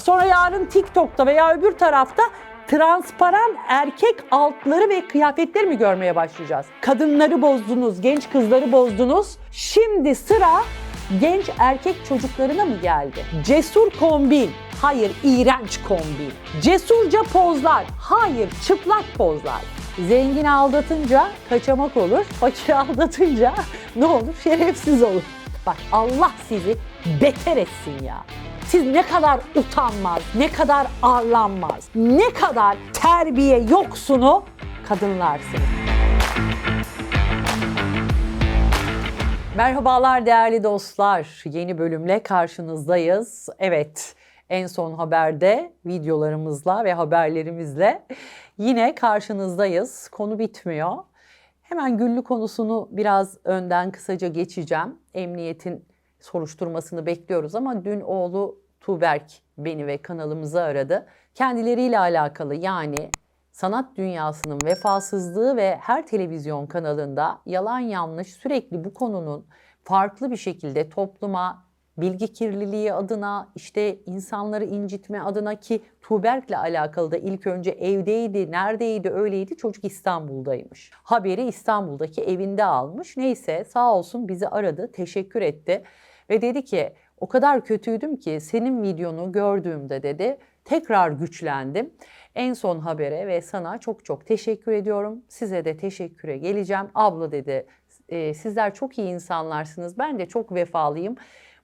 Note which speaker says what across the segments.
Speaker 1: Sonra yarın TikTok'ta veya öbür tarafta transparan erkek altları ve kıyafetleri mi görmeye başlayacağız? Kadınları bozdunuz, genç kızları bozdunuz. Şimdi sıra genç erkek çocuklarına mı geldi? Cesur kombin. Hayır, iğrenç kombin. Cesurca pozlar. Hayır, çıplak pozlar. Zengin aldatınca kaçamak olur, fakir aldatınca ne olur? Şerefsiz olur. Bak Allah sizi beter etsin ya. Siz ne kadar utanmaz, ne kadar arlanmaz, ne kadar terbiye yoksunu kadınlarsınız. Merhabalar değerli dostlar. Yeni bölümle karşınızdayız. Evet, en son haberde videolarımızla ve haberlerimizle yine karşınızdayız. Konu bitmiyor. Hemen Güllü konusunu biraz önden kısaca geçeceğim. Emniyetin soruşturmasını bekliyoruz ama dün oğlu Tuğberk beni ve kanalımızı aradı. Kendileriyle alakalı yani sanat dünyasının vefasızlığı ve her televizyon kanalında yalan yanlış sürekli bu konunun farklı bir şekilde topluma bilgi kirliliği adına işte insanları incitme adına ki Tuğberk'le alakalı da ilk önce evdeydi, neredeydi, öyleydi çocuk İstanbul'daymış. Haberi İstanbul'daki evinde almış. Neyse sağ olsun bizi aradı, teşekkür etti ve dedi ki o kadar kötüydüm ki senin videonu gördüğümde dedi tekrar güçlendim. En son habere ve sana çok çok teşekkür ediyorum. Size de teşekküre geleceğim. Abla dedi "e, sizler çok iyi insanlarsınız. Ben de çok vefalıyım.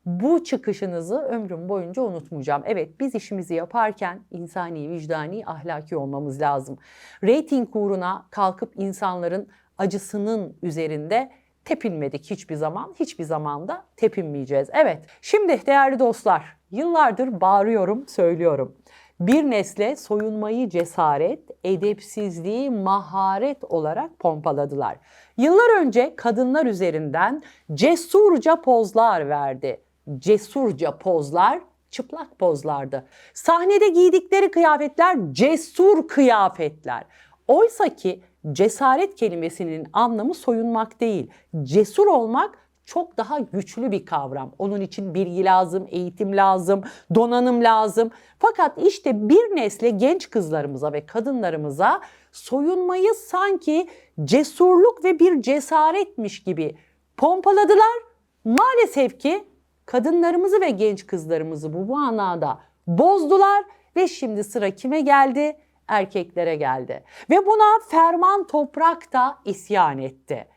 Speaker 1: Bu çıkışınızı ömrüm boyunca unutmayacağım. Evet biz işimizi yaparken insani, vicdani, ahlaki olmamız lazım. Rating uğruna kalkıp insanların acısının üzerinde tepinmedik hiçbir zaman. Hiçbir zaman da tepinmeyeceğiz. Evet şimdi değerli dostlar yıllardır bağırıyorum, söylüyorum. Bir nesle soyunmayı cesaret, edepsizliği maharet olarak pompaladılar. Yıllar önce kadınlar üzerinden cesurca pozlar verdi. Cesurca pozlar çıplak pozlardı. Sahnede giydikleri kıyafetler cesur kıyafetler. Oysa ki cesaret kelimesinin anlamı soyunmak değil. Cesur olmak çok daha güçlü bir kavram. Onun için bilgi lazım, eğitim lazım, donanım lazım. Fakat işte bir nesle genç kızlarımıza ve kadınlarımıza soyunmayı sanki cesurluk ve bir cesaretmiş gibi pompaladılar. Maalesef ki kadınlarımızı ve genç kızlarımızı bu manada bozdular ve şimdi sıra kime geldi? Erkeklere geldi. Ve buna Ferman Toprak da isyan etti.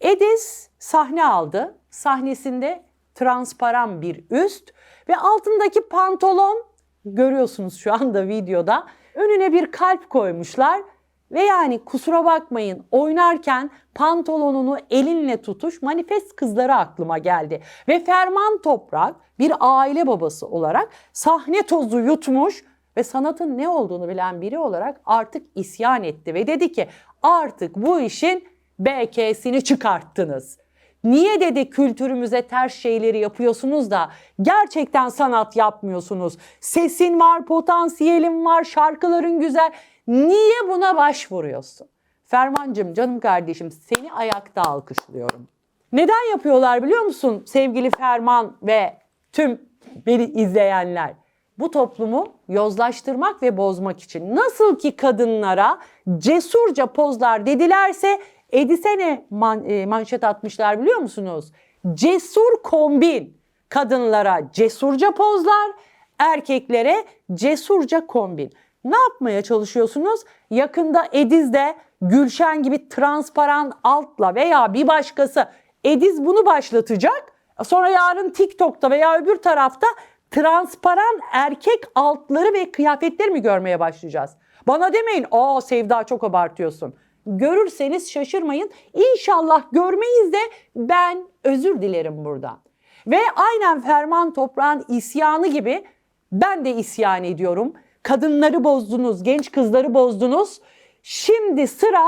Speaker 1: Edis sahne aldı. Sahnesinde transparan bir üst ve altındaki pantolon görüyorsunuz şu anda videoda. Önüne bir kalp koymuşlar ve yani kusura bakmayın oynarken pantolonunu elinle tutuş manifest kızları aklıma geldi. Ve Ferman Toprak bir aile babası olarak sahne tozu yutmuş ve sanatın ne olduğunu bilen biri olarak artık isyan etti ve dedi ki artık bu işin BK'sini çıkarttınız. Niye dedi kültürümüze ters şeyleri yapıyorsunuz da gerçekten sanat yapmıyorsunuz? Sesin var, potansiyelin var, şarkıların güzel. Niye buna başvuruyorsun? Fermancığım canım kardeşim seni ayakta alkışlıyorum. Neden yapıyorlar biliyor musun sevgili Ferman ve tüm beni izleyenler? Bu toplumu yozlaştırmak ve bozmak için. Nasıl ki kadınlara cesurca pozlar dedilerse Edis'e ne man, e, manşet atmışlar biliyor musunuz? Cesur kombin. Kadınlara cesurca pozlar, erkeklere cesurca kombin. Ne yapmaya çalışıyorsunuz? Yakında Ediz'de Gülşen gibi transparan altla veya bir başkası Ediz bunu başlatacak. Sonra yarın TikTok'ta veya öbür tarafta transparan erkek altları ve kıyafetleri mi görmeye başlayacağız? Bana demeyin, aa Sevda çok abartıyorsun. Görürseniz şaşırmayın. İnşallah görmeyiz de ben özür dilerim buradan. Ve aynen Ferman Toprağ'ın isyanı gibi ben de isyan ediyorum. Kadınları bozdunuz, genç kızları bozdunuz. Şimdi sıra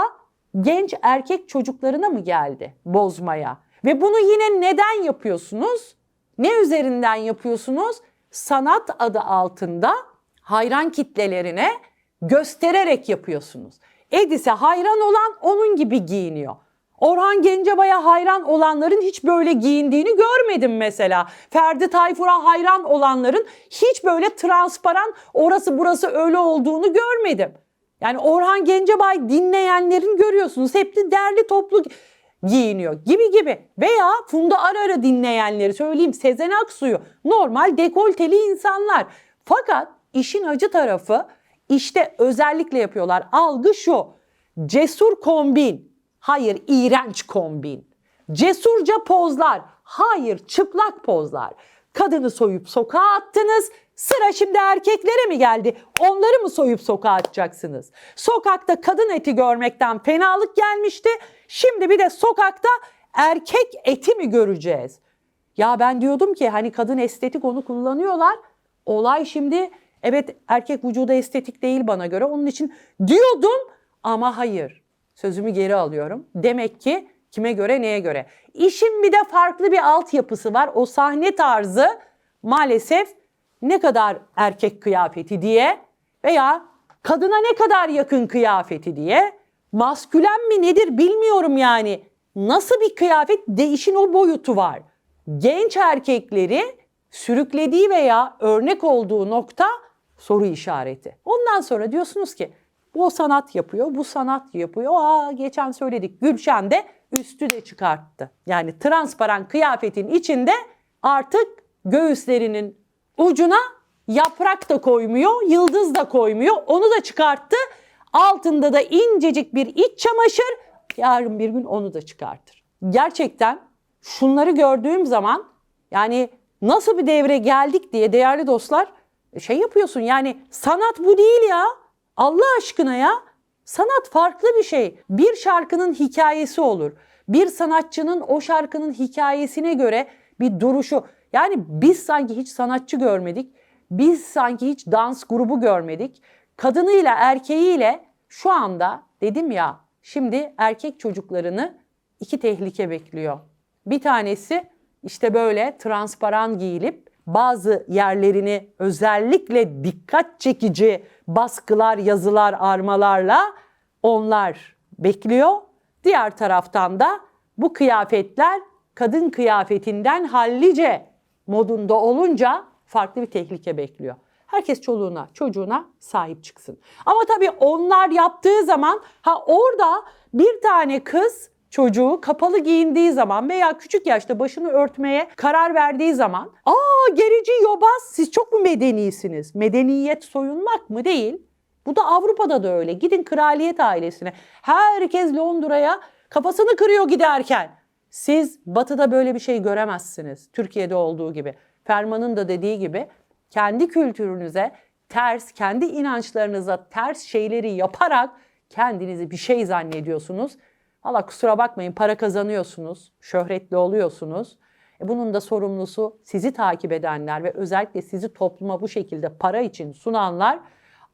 Speaker 1: genç erkek çocuklarına mı geldi bozmaya? Ve bunu yine neden yapıyorsunuz? Ne üzerinden yapıyorsunuz? Sanat adı altında hayran kitlelerine göstererek yapıyorsunuz. Edis'e hayran olan onun gibi giyiniyor. Orhan Gencebay'a hayran olanların hiç böyle giyindiğini görmedim mesela. Ferdi Tayfur'a hayran olanların hiç böyle transparan orası burası öyle olduğunu görmedim. Yani Orhan Gencebay dinleyenlerin görüyorsunuz hep de derli toplu giyiniyor gibi gibi. Veya Funda Arar'ı dinleyenleri söyleyeyim Sezen Aksu'yu normal dekolteli insanlar. Fakat işin acı tarafı işte özellikle yapıyorlar. Algı şu cesur kombin hayır iğrenç kombin. Cesurca pozlar hayır çıplak pozlar. Kadını soyup sokağa attınız. Sıra şimdi erkeklere mi geldi? Onları mı soyup sokağa atacaksınız? Sokakta kadın eti görmekten fenalık gelmişti. Şimdi bir de sokakta erkek eti mi göreceğiz? Ya ben diyordum ki hani kadın estetik onu kullanıyorlar. Olay şimdi evet erkek vücudu estetik değil bana göre. Onun için diyordum ama hayır. Sözümü geri alıyorum. Demek ki kime göre neye göre? İşin bir de farklı bir altyapısı var. O sahne tarzı maalesef ne kadar erkek kıyafeti diye veya kadına ne kadar yakın kıyafeti diye maskülen mi nedir bilmiyorum yani. Nasıl bir kıyafet değişin o boyutu var. Genç erkekleri sürüklediği veya örnek olduğu nokta soru işareti. Ondan sonra diyorsunuz ki bu sanat yapıyor, bu sanat yapıyor. Aa geçen söyledik Gülşen de üstü de çıkarttı. Yani transparan kıyafetin içinde artık göğüslerinin ucuna yaprak da koymuyor, yıldız da koymuyor. Onu da çıkarttı. Altında da incecik bir iç çamaşır. Yarın bir gün onu da çıkartır. Gerçekten şunları gördüğüm zaman yani nasıl bir devre geldik diye değerli dostlar şey yapıyorsun yani sanat bu değil ya. Allah aşkına ya. Sanat farklı bir şey. Bir şarkının hikayesi olur. Bir sanatçının o şarkının hikayesine göre bir duruşu. Yani biz sanki hiç sanatçı görmedik. Biz sanki hiç dans grubu görmedik. Kadınıyla erkeğiyle şu anda dedim ya şimdi erkek çocuklarını iki tehlike bekliyor. Bir tanesi işte böyle transparan giyilip bazı yerlerini özellikle dikkat çekici baskılar, yazılar, armalarla onlar bekliyor. Diğer taraftan da bu kıyafetler kadın kıyafetinden hallice modunda olunca farklı bir tehlike bekliyor. Herkes çoluğuna, çocuğuna sahip çıksın. Ama tabii onlar yaptığı zaman ha orada bir tane kız çocuğu kapalı giyindiği zaman veya küçük yaşta başını örtmeye karar verdiği zaman aa gerici yobaz siz çok mu medenisiniz? Medeniyet soyunmak mı? Değil. Bu da Avrupa'da da öyle. Gidin kraliyet ailesine. Herkes Londra'ya kafasını kırıyor giderken. Siz batıda böyle bir şey göremezsiniz. Türkiye'de olduğu gibi. Ferman'ın da dediği gibi kendi kültürünüze ters, kendi inançlarınıza ters şeyleri yaparak kendinizi bir şey zannediyorsunuz. Valla kusura bakmayın para kazanıyorsunuz, şöhretli oluyorsunuz. E bunun da sorumlusu sizi takip edenler ve özellikle sizi topluma bu şekilde para için sunanlar.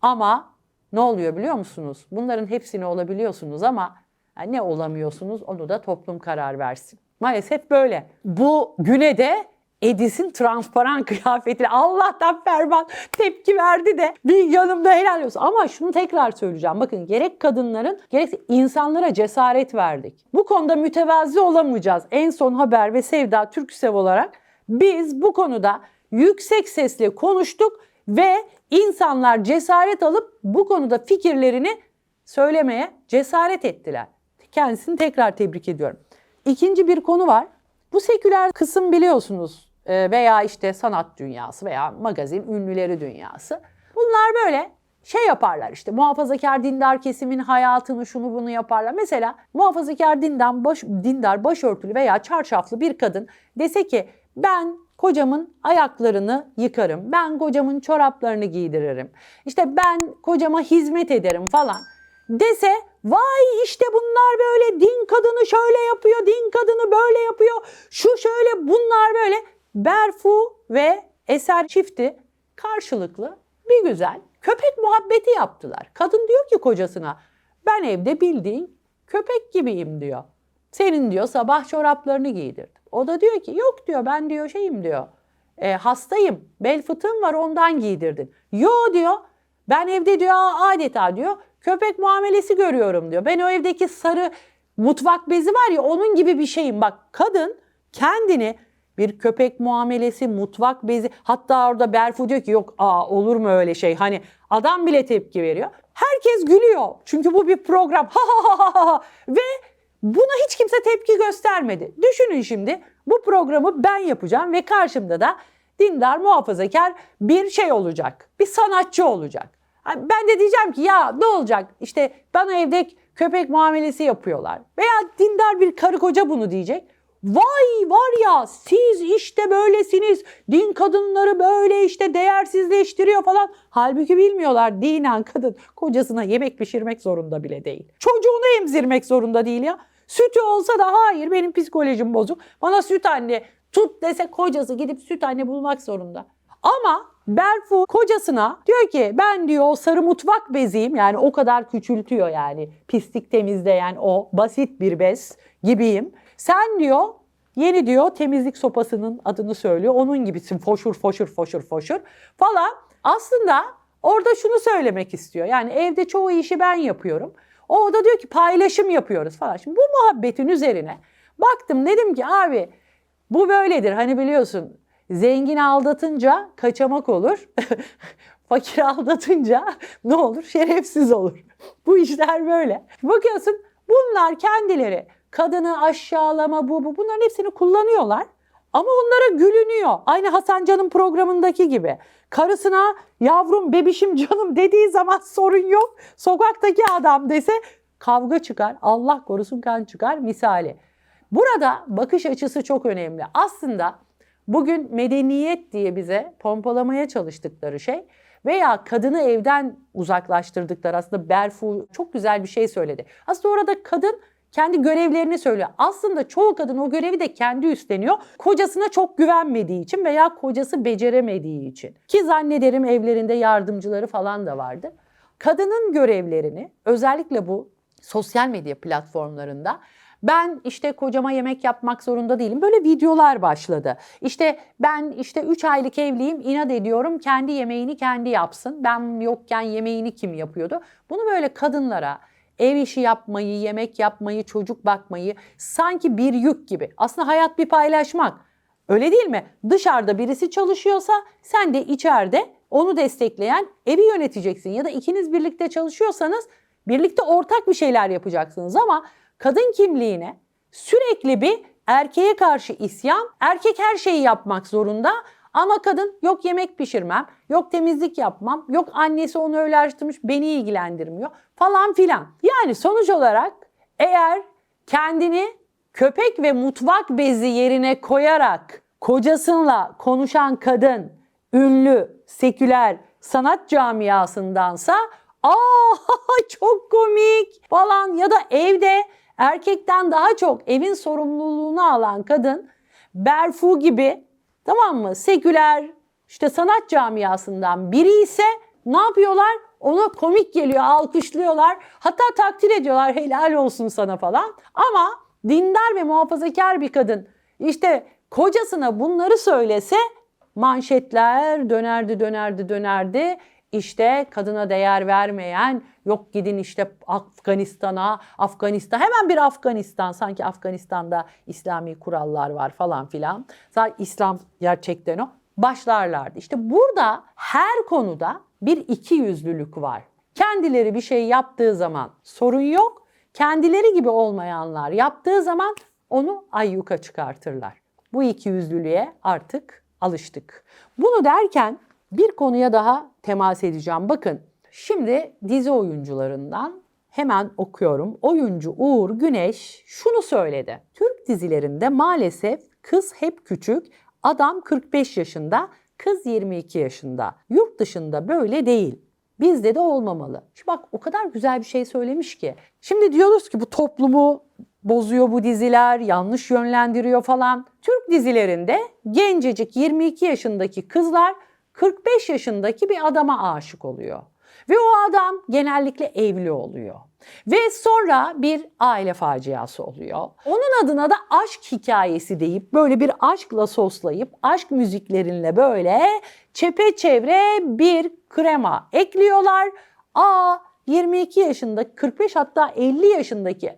Speaker 1: Ama ne oluyor biliyor musunuz? Bunların hepsini olabiliyorsunuz ama yani ne olamıyorsunuz onu da toplum karar versin. Maalesef böyle. Bu güne de Edis'in transparan kıyafetiyle Allah'tan ferman tepki verdi de bir yanımda helal olsun. Ama şunu tekrar söyleyeceğim. Bakın gerek kadınların gerekse insanlara cesaret verdik. Bu konuda mütevazi olamayacağız. En son haber ve Sevda Türksev olarak biz bu konuda yüksek sesle konuştuk ve insanlar cesaret alıp bu konuda fikirlerini söylemeye cesaret ettiler. Kendisini tekrar tebrik ediyorum. İkinci bir konu var. Bu seküler kısım biliyorsunuz veya işte sanat dünyası veya magazin ünlüleri dünyası. Bunlar böyle şey yaparlar işte muhafazakar dindar kesimin hayatını şunu bunu yaparlar. Mesela muhafazakar dindar, baş, dindar başörtülü veya çarşaflı bir kadın dese ki ben kocamın ayaklarını yıkarım. Ben kocamın çoraplarını giydiririm. İşte ben kocama hizmet ederim falan dese vay işte bunlar böyle din kadını şöyle yapıyor, din kadını böyle yapıyor, şu şöyle bunlar böyle Berfu ve Eser çifti karşılıklı bir güzel köpek muhabbeti yaptılar. Kadın diyor ki kocasına ben evde bildiğin köpek gibiyim diyor. Senin diyor sabah çoraplarını giydirdim. O da diyor ki yok diyor ben diyor şeyim diyor. E, hastayım bel fıtığım var ondan giydirdin. Yo diyor ben evde diyor adeta diyor köpek muamelesi görüyorum diyor. Ben o evdeki sarı mutfak bezi var ya onun gibi bir şeyim. Bak kadın kendini bir köpek muamelesi, mutfak bezi hatta orada Berfu diyor ki yok aa olur mu öyle şey hani adam bile tepki veriyor. Herkes gülüyor çünkü bu bir program ha ha ha ha ha ve buna hiç kimse tepki göstermedi. Düşünün şimdi bu programı ben yapacağım ve karşımda da dindar muhafazakar bir şey olacak. Bir sanatçı olacak. Ben de diyeceğim ki ya ne olacak işte bana evde köpek muamelesi yapıyorlar. Veya dindar bir karı koca bunu diyecek. Vay var ya siz işte böylesiniz. Din kadınları böyle işte değersizleştiriyor falan. Halbuki bilmiyorlar dinen kadın kocasına yemek pişirmek zorunda bile değil. Çocuğunu emzirmek zorunda değil ya. Sütü olsa da hayır benim psikolojim bozuk. Bana süt anne tut dese kocası gidip süt anne bulmak zorunda. Ama Berfu kocasına diyor ki ben diyor o sarı mutfak beziyim yani o kadar küçültüyor yani pislik temizleyen o basit bir bez gibiyim. Sen diyor yeni diyor temizlik sopasının adını söylüyor onun gibisin foşur foşur foşur foşur falan. Aslında orada şunu söylemek istiyor yani evde çoğu işi ben yapıyorum. O da diyor ki paylaşım yapıyoruz falan. Şimdi bu muhabbetin üzerine baktım dedim ki abi bu böyledir hani biliyorsun Zengin aldatınca kaçamak olur. Fakir aldatınca ne olur? Şerefsiz olur. Bu işler böyle. Bakıyorsun bunlar kendileri kadını aşağılama bu bu bunların hepsini kullanıyorlar. Ama onlara gülünüyor. Aynı Hasan Can'ın programındaki gibi. Karısına yavrum bebişim canım dediği zaman sorun yok. Sokaktaki adam dese kavga çıkar. Allah korusun kan çıkar misali. Burada bakış açısı çok önemli. Aslında Bugün medeniyet diye bize pompalamaya çalıştıkları şey veya kadını evden uzaklaştırdıkları aslında Berfu çok güzel bir şey söyledi. Aslında orada kadın kendi görevlerini söylüyor. Aslında çoğu kadın o görevi de kendi üstleniyor. Kocasına çok güvenmediği için veya kocası beceremediği için. Ki zannederim evlerinde yardımcıları falan da vardı. Kadının görevlerini özellikle bu sosyal medya platformlarında ben işte kocama yemek yapmak zorunda değilim. Böyle videolar başladı. İşte ben işte 3 aylık evliyim inat ediyorum kendi yemeğini kendi yapsın. Ben yokken yemeğini kim yapıyordu? Bunu böyle kadınlara ev işi yapmayı, yemek yapmayı, çocuk bakmayı sanki bir yük gibi. Aslında hayat bir paylaşmak. Öyle değil mi? Dışarıda birisi çalışıyorsa sen de içeride onu destekleyen evi yöneteceksin. Ya da ikiniz birlikte çalışıyorsanız birlikte ortak bir şeyler yapacaksınız ama kadın kimliğine sürekli bir erkeğe karşı isyan, erkek her şeyi yapmak zorunda ama kadın yok yemek pişirmem, yok temizlik yapmam, yok annesi onu öyle açtırmış beni ilgilendirmiyor falan filan. Yani sonuç olarak eğer kendini köpek ve mutfak bezi yerine koyarak kocasınla konuşan kadın ünlü, seküler sanat camiasındansa aa çok komik falan ya da evde erkekten daha çok evin sorumluluğunu alan kadın Berfu gibi tamam mı seküler işte sanat camiasından biri ise ne yapıyorlar? Ona komik geliyor, alkışlıyorlar. Hatta takdir ediyorlar helal olsun sana falan. Ama dindar ve muhafazakar bir kadın işte kocasına bunları söylese manşetler dönerdi dönerdi dönerdi işte kadına değer vermeyen, yok gidin işte Afganistan'a, Afganistan, hemen bir Afganistan, sanki Afganistan'da İslami kurallar var falan filan. Zaten İslam gerçekten o. Başlarlardı. İşte burada her konuda bir iki yüzlülük var. Kendileri bir şey yaptığı zaman sorun yok. Kendileri gibi olmayanlar yaptığı zaman onu ayyuka çıkartırlar. Bu iki yüzlülüğe artık alıştık. Bunu derken bir konuya daha temas edeceğim. Bakın şimdi dizi oyuncularından hemen okuyorum. Oyuncu Uğur Güneş şunu söyledi. Türk dizilerinde maalesef kız hep küçük, adam 45 yaşında, kız 22 yaşında. Yurt dışında böyle değil. Bizde de olmamalı. Şimdi bak o kadar güzel bir şey söylemiş ki. Şimdi diyoruz ki bu toplumu bozuyor bu diziler, yanlış yönlendiriyor falan. Türk dizilerinde gencecik 22 yaşındaki kızlar 45 yaşındaki bir adama aşık oluyor. Ve o adam genellikle evli oluyor. Ve sonra bir aile faciası oluyor. Onun adına da aşk hikayesi deyip böyle bir aşkla soslayıp aşk müziklerinle böyle çepeçevre bir krema ekliyorlar. Aa 22 yaşında 45 hatta 50 yaşındaki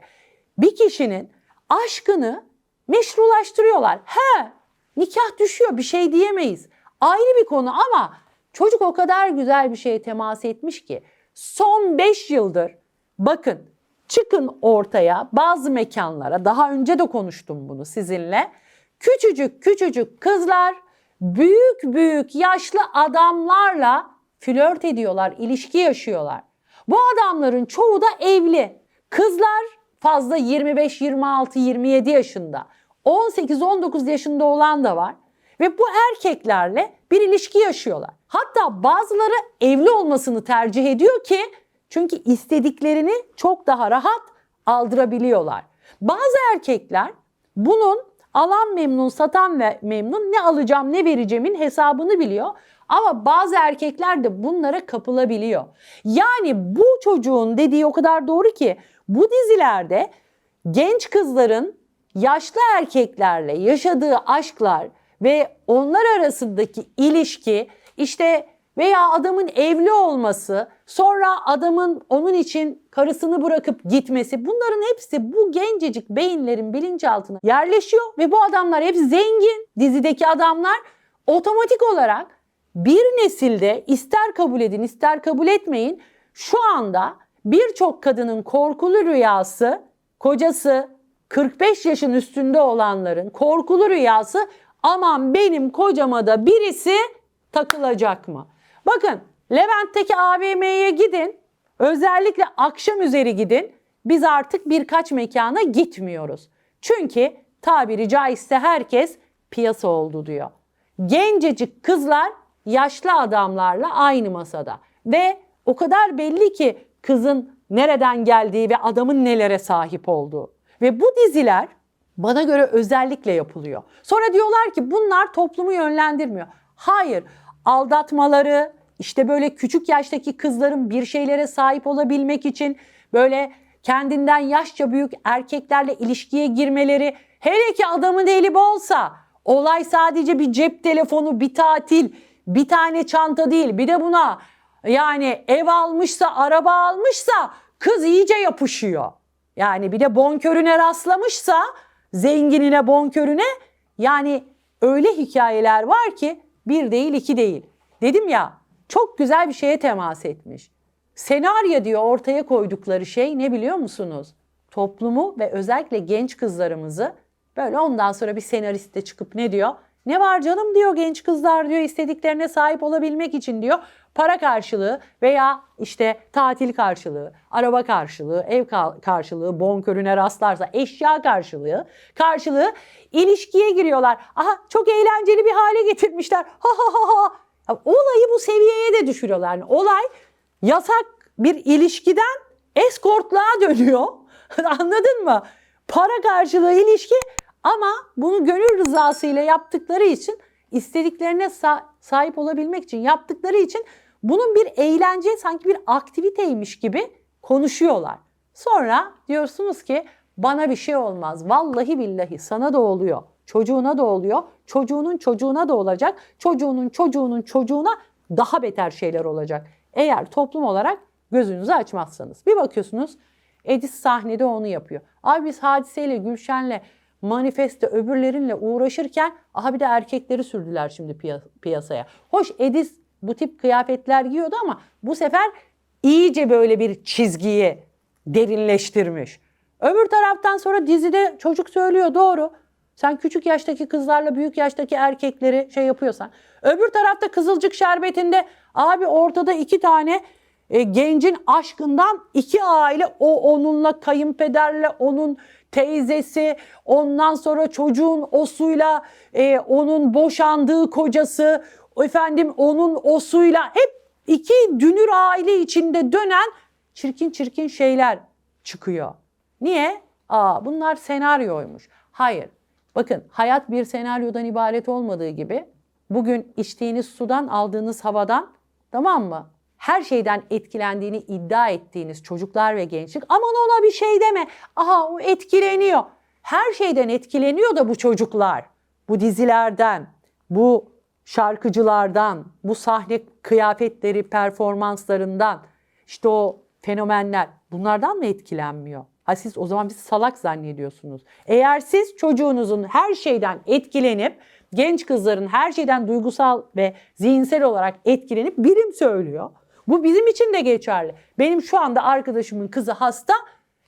Speaker 1: bir kişinin aşkını meşrulaştırıyorlar. He, nikah düşüyor bir şey diyemeyiz. Ayrı bir konu ama çocuk o kadar güzel bir şeye temas etmiş ki son 5 yıldır bakın çıkın ortaya bazı mekanlara daha önce de konuştum bunu sizinle. Küçücük küçücük kızlar büyük büyük yaşlı adamlarla flört ediyorlar, ilişki yaşıyorlar. Bu adamların çoğu da evli. Kızlar fazla 25, 26, 27 yaşında. 18, 19 yaşında olan da var. Ve bu erkeklerle bir ilişki yaşıyorlar. Hatta bazıları evli olmasını tercih ediyor ki çünkü istediklerini çok daha rahat aldırabiliyorlar. Bazı erkekler bunun alan memnun, satan ve memnun ne alacağım ne vereceğimin hesabını biliyor. Ama bazı erkekler de bunlara kapılabiliyor. Yani bu çocuğun dediği o kadar doğru ki bu dizilerde genç kızların yaşlı erkeklerle yaşadığı aşklar ve onlar arasındaki ilişki işte veya adamın evli olması, sonra adamın onun için karısını bırakıp gitmesi bunların hepsi bu gencecik beyinlerin bilinçaltına yerleşiyor ve bu adamlar hep zengin. Dizideki adamlar otomatik olarak bir nesilde ister kabul edin ister kabul etmeyin şu anda birçok kadının korkulu rüyası kocası 45 yaşın üstünde olanların korkulu rüyası aman benim kocama da birisi takılacak mı? Bakın Levent'teki AVM'ye gidin. Özellikle akşam üzeri gidin. Biz artık birkaç mekana gitmiyoruz. Çünkü tabiri caizse herkes piyasa oldu diyor. Gencecik kızlar yaşlı adamlarla aynı masada. Ve o kadar belli ki kızın nereden geldiği ve adamın nelere sahip olduğu. Ve bu diziler bana göre özellikle yapılıyor. Sonra diyorlar ki bunlar toplumu yönlendirmiyor. Hayır, aldatmaları, işte böyle küçük yaştaki kızların bir şeylere sahip olabilmek için böyle kendinden yaşça büyük erkeklerle ilişkiye girmeleri, hele ki adamın eli bolsa, olay sadece bir cep telefonu, bir tatil, bir tane çanta değil. Bir de buna yani ev almışsa, araba almışsa kız iyice yapışıyor. Yani bir de bonkörüne rastlamışsa, zenginine bonkörüne yani öyle hikayeler var ki bir değil iki değil. Dedim ya çok güzel bir şeye temas etmiş. Senaryo diyor ortaya koydukları şey ne biliyor musunuz? Toplumu ve özellikle genç kızlarımızı böyle ondan sonra bir senariste çıkıp ne diyor? Ne var canım diyor genç kızlar diyor istediklerine sahip olabilmek için diyor. Para karşılığı veya işte tatil karşılığı, araba karşılığı, ev ka- karşılığı, bonkörüne rastlarsa eşya karşılığı, karşılığı ilişkiye giriyorlar. Aha çok eğlenceli bir hale getirmişler. Ha ha ha ha. Olayı bu seviyeye de düşürüyorlar. Yani olay yasak bir ilişkiden eskortluğa dönüyor. Anladın mı? Para karşılığı ilişki ama bunu gönül rızasıyla yaptıkları için istediklerine sa- sahip olabilmek için yaptıkları için bunun bir eğlence sanki bir aktiviteymiş gibi konuşuyorlar. Sonra diyorsunuz ki bana bir şey olmaz. Vallahi billahi sana da oluyor. Çocuğuna da oluyor. Çocuğunun çocuğuna da olacak. Çocuğunun çocuğunun çocuğuna daha beter şeyler olacak. Eğer toplum olarak gözünüzü açmazsanız. Bir bakıyorsunuz Edis sahnede onu yapıyor. Abi biz hadiseyle, Gülşen'le, manifeste öbürlerinle uğraşırken aha bir de erkekleri sürdüler şimdi piya- piyasaya. Hoş Edis bu tip kıyafetler giyiyordu ama bu sefer iyice böyle bir çizgiyi derinleştirmiş. Öbür taraftan sonra dizide çocuk söylüyor doğru. Sen küçük yaştaki kızlarla büyük yaştaki erkekleri şey yapıyorsan. Öbür tarafta Kızılcık Şerbeti'nde abi ortada iki tane e, gencin aşkından iki aile o onunla kayınpederle onun teyzesi ondan sonra çocuğun osuyla e, onun boşandığı kocası efendim onun osuyla hep iki dünür aile içinde dönen çirkin çirkin şeyler çıkıyor. Niye? Aa bunlar senaryoymuş. Hayır. Bakın hayat bir senaryodan ibaret olmadığı gibi bugün içtiğiniz sudan aldığınız havadan tamam mı? Her şeyden etkilendiğini iddia ettiğiniz çocuklar ve gençlik aman ona bir şey deme. Aha o etkileniyor. Her şeyden etkileniyor da bu çocuklar. Bu dizilerden, bu şarkıcılardan, bu sahne kıyafetleri, performanslarından, işte o fenomenler bunlardan mı etkilenmiyor? Ha siz o zaman bizi salak zannediyorsunuz. Eğer siz çocuğunuzun her şeyden etkilenip genç kızların her şeyden duygusal ve zihinsel olarak etkilenip bilim söylüyor. Bu bizim için de geçerli. Benim şu anda arkadaşımın kızı hasta.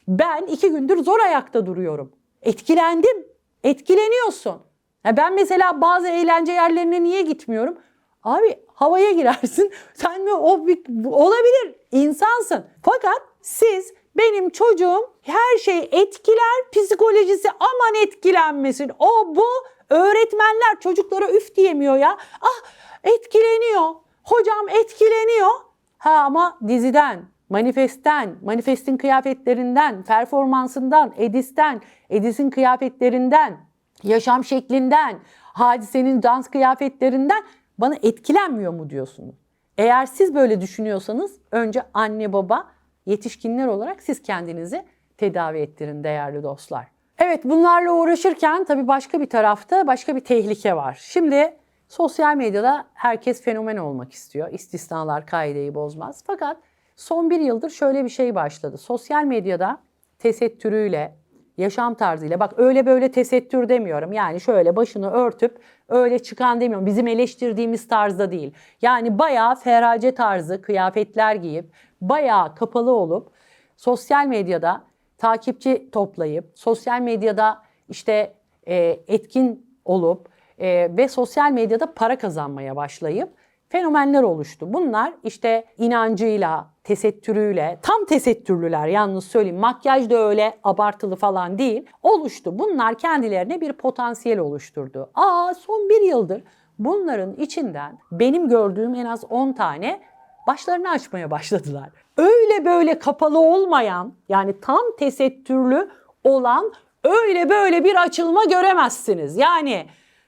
Speaker 1: Ben iki gündür zor ayakta duruyorum. Etkilendim. Etkileniyorsun. Ya ben mesela bazı eğlence yerlerine niye gitmiyorum? Abi havaya girersin. Sen mi o olabilir. insansın. Fakat siz benim çocuğum her şey etkiler psikolojisi aman etkilenmesin. O bu öğretmenler çocuklara üf diyemiyor ya. Ah etkileniyor. Hocam etkileniyor. Ha ama diziden, manifestten, manifestin kıyafetlerinden, performansından, Edis'ten, Edis'in kıyafetlerinden, yaşam şeklinden, hadisenin dans kıyafetlerinden bana etkilenmiyor mu diyorsunuz? Eğer siz böyle düşünüyorsanız önce anne baba yetişkinler olarak siz kendinizi tedavi ettirin değerli dostlar. Evet bunlarla uğraşırken tabii başka bir tarafta başka bir tehlike var. Şimdi sosyal medyada herkes fenomen olmak istiyor. İstisnalar kaideyi bozmaz. Fakat son bir yıldır şöyle bir şey başladı. Sosyal medyada tesettürüyle, yaşam tarzıyla bak öyle böyle tesettür demiyorum. Yani şöyle başını örtüp öyle çıkan demiyorum. Bizim eleştirdiğimiz tarzda değil. Yani bayağı ferace tarzı kıyafetler giyip bayağı kapalı olup sosyal medyada takipçi toplayıp sosyal medyada işte e, etkin olup e, ve sosyal medyada para kazanmaya başlayıp fenomenler oluştu. Bunlar işte inancıyla, tesettürüyle, tam tesettürlüler yalnız söyleyeyim. Makyaj da öyle abartılı falan değil. Oluştu. Bunlar kendilerine bir potansiyel oluşturdu. Aa son bir yıldır bunların içinden benim gördüğüm en az 10 tane başlarını açmaya başladılar. Öyle böyle kapalı olmayan yani tam tesettürlü olan öyle böyle bir açılma göremezsiniz. Yani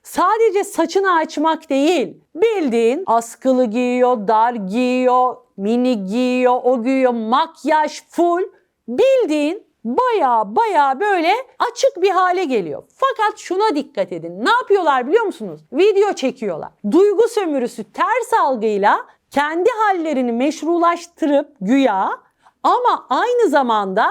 Speaker 1: sadece saçını açmak değil bildiğin askılı giyiyor, dar giyiyor, mini giyiyor, o giyiyor, makyaj full bildiğin baya baya böyle açık bir hale geliyor. Fakat şuna dikkat edin. Ne yapıyorlar biliyor musunuz? Video çekiyorlar. Duygu sömürüsü ters algıyla kendi hallerini meşrulaştırıp güya ama aynı zamanda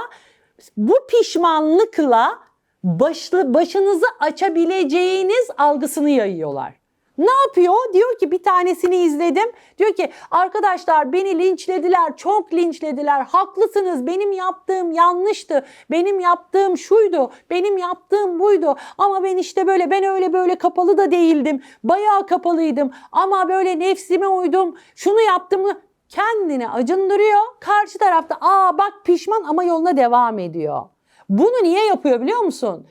Speaker 1: bu pişmanlıkla başlı, başınızı açabileceğiniz algısını yayıyorlar. Ne yapıyor? Diyor ki bir tanesini izledim. Diyor ki arkadaşlar beni linçlediler, çok linçlediler. Haklısınız. Benim yaptığım yanlıştı. Benim yaptığım şuydu. Benim yaptığım buydu. Ama ben işte böyle ben öyle böyle kapalı da değildim. Bayağı kapalıydım. Ama böyle nefsime uydum. Şunu yaptım. Kendini acındırıyor. Karşı tarafta aa bak pişman ama yoluna devam ediyor. Bunu niye yapıyor biliyor musun?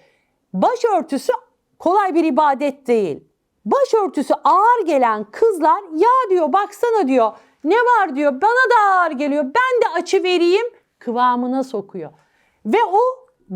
Speaker 1: Başörtüsü kolay bir ibadet değil. Başörtüsü ağır gelen kızlar ya diyor baksana diyor ne var diyor bana da ağır geliyor ben de açı vereyim kıvamına sokuyor. Ve o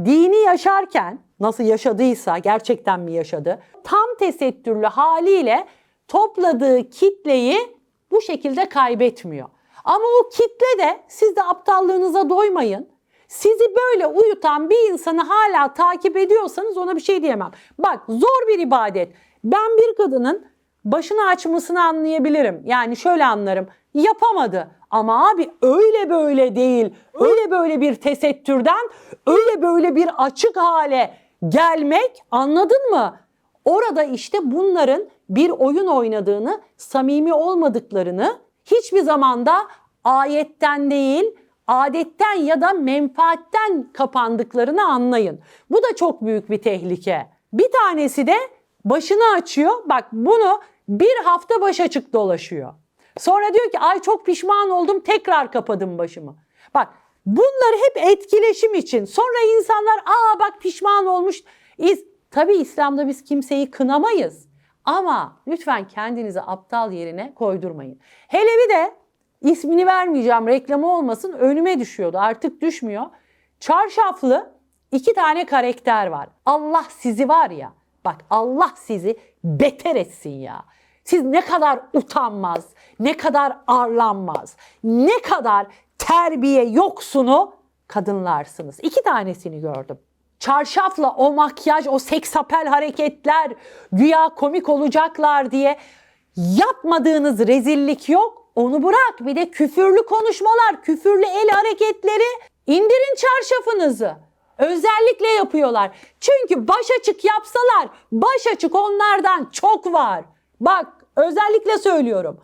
Speaker 1: dini yaşarken nasıl yaşadıysa gerçekten mi yaşadı tam tesettürlü haliyle topladığı kitleyi bu şekilde kaybetmiyor. Ama o kitle de siz de aptallığınıza doymayın. Sizi böyle uyutan bir insanı hala takip ediyorsanız ona bir şey diyemem. Bak zor bir ibadet. Ben bir kadının başını açmasını anlayabilirim. Yani şöyle anlarım. Yapamadı. Ama abi öyle böyle değil. Öyle böyle bir tesettürden öyle böyle bir açık hale gelmek anladın mı? Orada işte bunların bir oyun oynadığını, samimi olmadıklarını hiçbir zamanda ayetten değil, adetten ya da menfaatten kapandıklarını anlayın. Bu da çok büyük bir tehlike. Bir tanesi de başını açıyor. Bak bunu bir hafta baş açık dolaşıyor. Sonra diyor ki ay çok pişman oldum tekrar kapadım başımı. Bak bunlar hep etkileşim için. Sonra insanlar aa bak pişman olmuş. İz, tabii İslam'da biz kimseyi kınamayız. Ama lütfen kendinizi aptal yerine koydurmayın. Hele bir de ismini vermeyeceğim reklamı olmasın önüme düşüyordu artık düşmüyor. Çarşaflı iki tane karakter var. Allah sizi var ya bak Allah sizi beter etsin ya. Siz ne kadar utanmaz, ne kadar arlanmaz, ne kadar terbiye yoksunu kadınlarsınız. İki tanesini gördüm. Çarşafla o makyaj, o seksapel hareketler güya komik olacaklar diye yapmadığınız rezillik yok. Onu bırak bir de küfürlü konuşmalar, küfürlü el hareketleri indirin çarşafınızı. Özellikle yapıyorlar. Çünkü baş açık yapsalar baş açık onlardan çok var. Bak özellikle söylüyorum.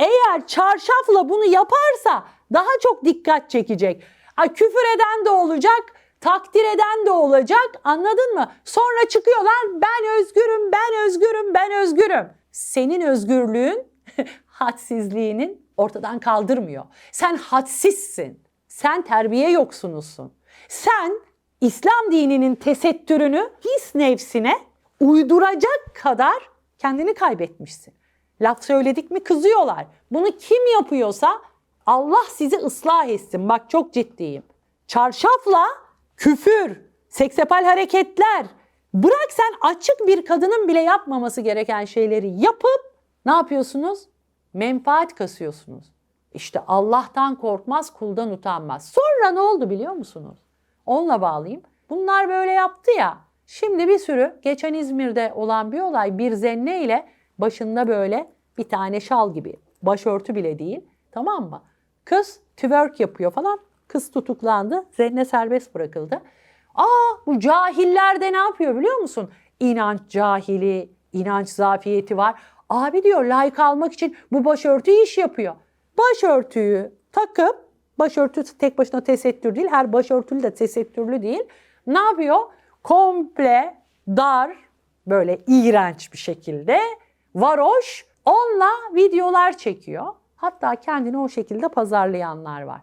Speaker 1: Eğer çarşafla bunu yaparsa daha çok dikkat çekecek. Ha, küfür eden de olacak, takdir eden de olacak. Anladın mı? Sonra çıkıyorlar ben özgürüm, ben özgürüm, ben özgürüm. Senin özgürlüğün hadsizliğinin ortadan kaldırmıyor. Sen hadsizsin. Sen terbiye yoksunusun. Sen İslam dininin tesettürünü his nefsine uyduracak kadar kendini kaybetmişsin. Laf söyledik mi kızıyorlar. Bunu kim yapıyorsa Allah sizi ıslah etsin. Bak çok ciddiyim. Çarşafla küfür, seksapal hareketler. Bırak sen açık bir kadının bile yapmaması gereken şeyleri yapıp ne yapıyorsunuz? Menfaat kasıyorsunuz. İşte Allah'tan korkmaz, kuldan utanmaz. Sonra ne oldu biliyor musunuz? Onunla bağlayayım. Bunlar böyle yaptı ya. Şimdi bir sürü geçen İzmir'de olan bir olay bir zenne ile başında böyle bir tane şal gibi başörtü bile değil tamam mı? Kız twerk yapıyor falan. Kız tutuklandı. Zenne serbest bırakıldı. Aa bu cahiller de ne yapıyor biliyor musun? İnanç cahili, inanç zafiyeti var. Abi diyor layık almak için bu başörtü iş yapıyor. Başörtüyü takıp başörtü tek başına tesettür değil. Her başörtülü de tesettürlü değil. Ne yapıyor? Komple dar böyle iğrenç bir şekilde varoş onunla videolar çekiyor. Hatta kendini o şekilde pazarlayanlar var.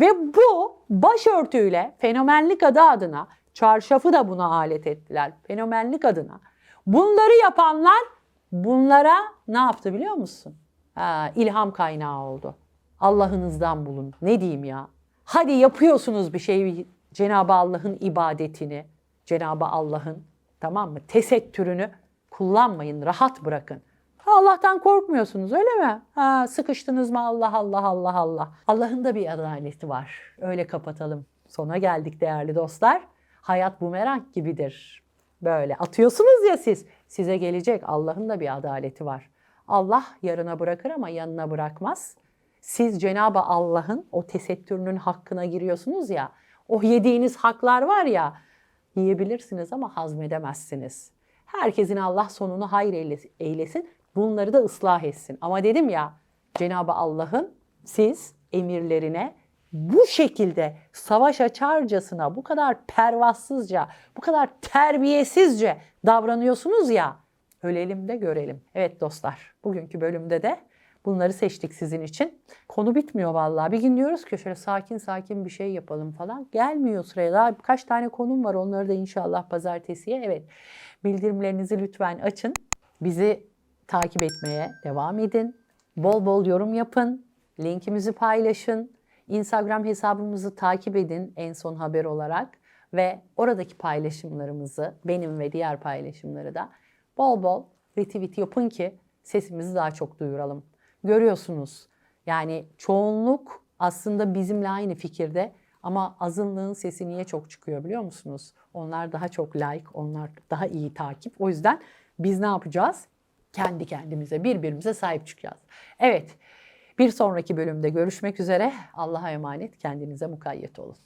Speaker 1: Ve bu başörtüyle fenomenlik adı adına çarşafı da buna alet ettiler. Fenomenlik adına. Bunları yapanlar bunlara ne yaptı biliyor musun? Ha, ilham kaynağı oldu. Allah'ınızdan bulun. Ne diyeyim ya? Hadi yapıyorsunuz bir şey Cenab-ı Allah'ın ibadetini, Cenab-ı Allah'ın tamam mı? Tesettürünü kullanmayın, rahat bırakın. Allah'tan korkmuyorsunuz öyle mi? Ha, sıkıştınız mı Allah Allah Allah Allah. Allah'ın da bir adaleti var. Öyle kapatalım. Sona geldik değerli dostlar. Hayat bumerang gibidir. Böyle atıyorsunuz ya siz. Size gelecek Allah'ın da bir adaleti var. Allah yarına bırakır ama yanına bırakmaz. Siz Cenab-ı Allah'ın o tesettürünün hakkına giriyorsunuz ya. O yediğiniz haklar var ya yiyebilirsiniz ama hazmedemezsiniz. Herkesin Allah sonunu hayır eyle- eylesin. Bunları da ıslah etsin. Ama dedim ya Cenab-ı Allah'ın siz emirlerine bu şekilde savaş açarcasına, bu kadar pervasızca, bu kadar terbiyesizce davranıyorsunuz ya, ölelim de görelim. Evet dostlar, bugünkü bölümde de bunları seçtik sizin için. Konu bitmiyor vallahi. Bir gün diyoruz ki şöyle sakin sakin bir şey yapalım falan. Gelmiyor sıraya. Daha birkaç tane konum var. Onları da inşallah pazartesiye. Evet, bildirimlerinizi lütfen açın. Bizi takip etmeye devam edin. Bol bol yorum yapın. Linkimizi paylaşın. Instagram hesabımızı takip edin en son haber olarak ve oradaki paylaşımlarımızı, benim ve diğer paylaşımları da bol bol retweet yapın ki sesimizi daha çok duyuralım. Görüyorsunuz yani çoğunluk aslında bizimle aynı fikirde ama azınlığın sesi niye çok çıkıyor biliyor musunuz? Onlar daha çok like, onlar daha iyi takip. O yüzden biz ne yapacağız? Kendi kendimize, birbirimize sahip çıkacağız. Evet, bir sonraki bölümde görüşmek üzere. Allah'a emanet, kendinize mukayyet olun.